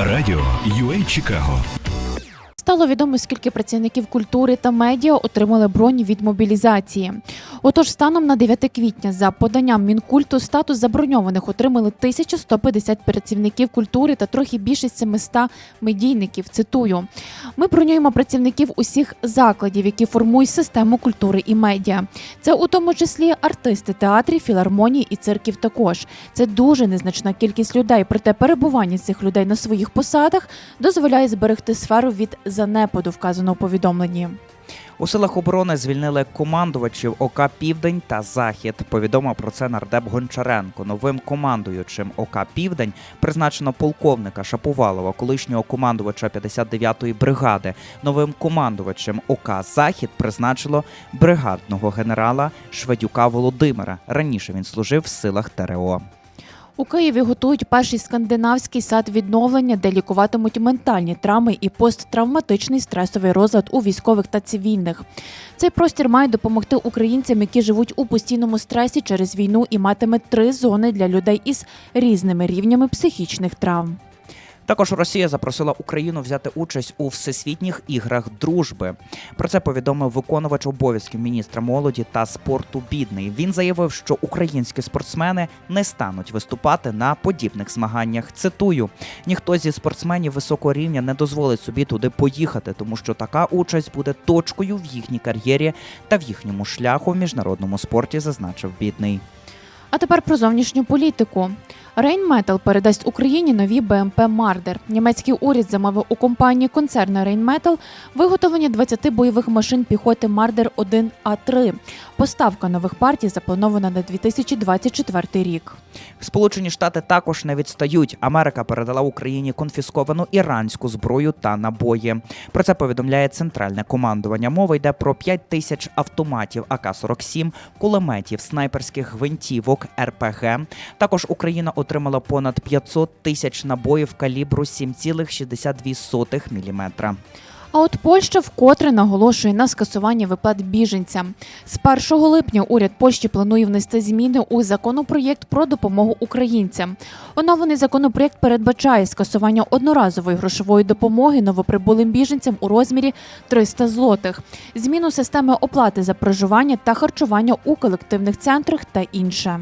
Радіо UA Чикаго Стало відомо, скільки працівників культури та медіа отримали бронь від мобілізації. Отож, станом на 9 квітня, за поданням мінкульту, статус заброньованих отримали 1150 працівників культури та трохи більше 700 медійників. Цитую: ми бронюємо працівників усіх закладів, які формують систему культури і медіа. Це у тому числі артисти театрів, філармоній і цирків. Також це дуже незначна кількість людей. Проте перебування цих людей на своїх посадах дозволяє зберегти сферу від занепаду, вказано у повідомленні. У силах оборони звільнили командувачів ОК Південь та Захід. Повідомив про це нардеп Гончаренко. Новим командуючим ОК Південь призначено полковника Шаповалова, колишнього командувача 59-ї бригади. Новим командувачем ОК Захід призначило бригадного генерала Шведюка Володимира. Раніше він служив в силах ТРО. У Києві готують перший скандинавський сад відновлення, де лікуватимуть ментальні травми і посттравматичний стресовий розлад у військових та цивільних. Цей простір має допомогти українцям, які живуть у постійному стресі через війну, і матиме три зони для людей із різними рівнями психічних травм. Також Росія запросила Україну взяти участь у всесвітніх іграх дружби. Про це повідомив виконувач обов'язків міністра молоді та спорту бідний. Він заявив, що українські спортсмени не стануть виступати на подібних змаганнях. Цитую: ніхто зі спортсменів високого рівня не дозволить собі туди поїхати, тому що така участь буде точкою в їхній кар'єрі та в їхньому шляху в міжнародному спорті, зазначив бідний. А тепер про зовнішню політику. Rheinmetall передасть Україні нові БМП Мардер. Німецький уряд замовив у компанії концерну Rheinmetall виготовлення 20 бойових машин піхоти Мардер 1 А 3 Поставка нових партій запланована на 2024 рік. Сполучені Штати також не відстають. Америка передала Україні конфісковану іранську зброю та набої. Про це повідомляє центральне командування. Мова йде про 5 тисяч автоматів АК-47, кулеметів, снайперських гвинтівок, РПГ. Також Україна отримала понад 500 тисяч набоїв калібру 7,62 мм. А от Польща вкотре наголошує на скасуванні виплат біженцям. З 1 липня уряд Польщі планує внести зміни у законопроєкт про допомогу українцям. Оновлений законопроєкт передбачає скасування одноразової грошової допомоги новоприбулим біженцям у розмірі 300 злотих, зміну системи оплати за проживання та харчування у колективних центрах та інше.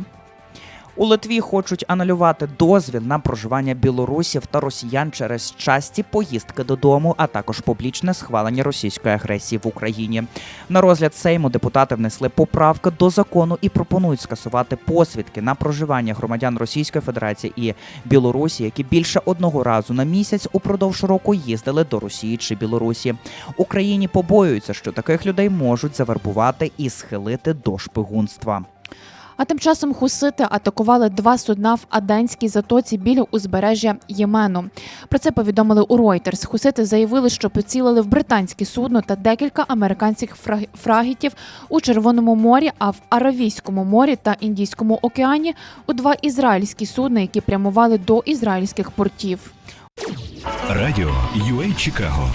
У Литві хочуть анулювати дозвіл на проживання білорусів та росіян через часті поїздки додому, а також публічне схвалення російської агресії в Україні. На розгляд Сейму депутати внесли поправки до закону і пропонують скасувати посвідки на проживання громадян Російської Федерації і Білорусі, які більше одного разу на місяць упродовж року їздили до Росії чи Білорусі. Україні побоюються, що таких людей можуть завербувати і схилити до шпигунства. А тим часом хусити атакували два судна в Аденській затоці біля узбережжя Ємену. Про це повідомили у Reuters. Хусити заявили, що поцілили в британське судно та декілька американських фраг- фрагітів у Червоному морі, а в Аравійському морі та Індійському океані у два ізраїльські судна, які прямували до ізраїльських портів. Радіо UA Чикаго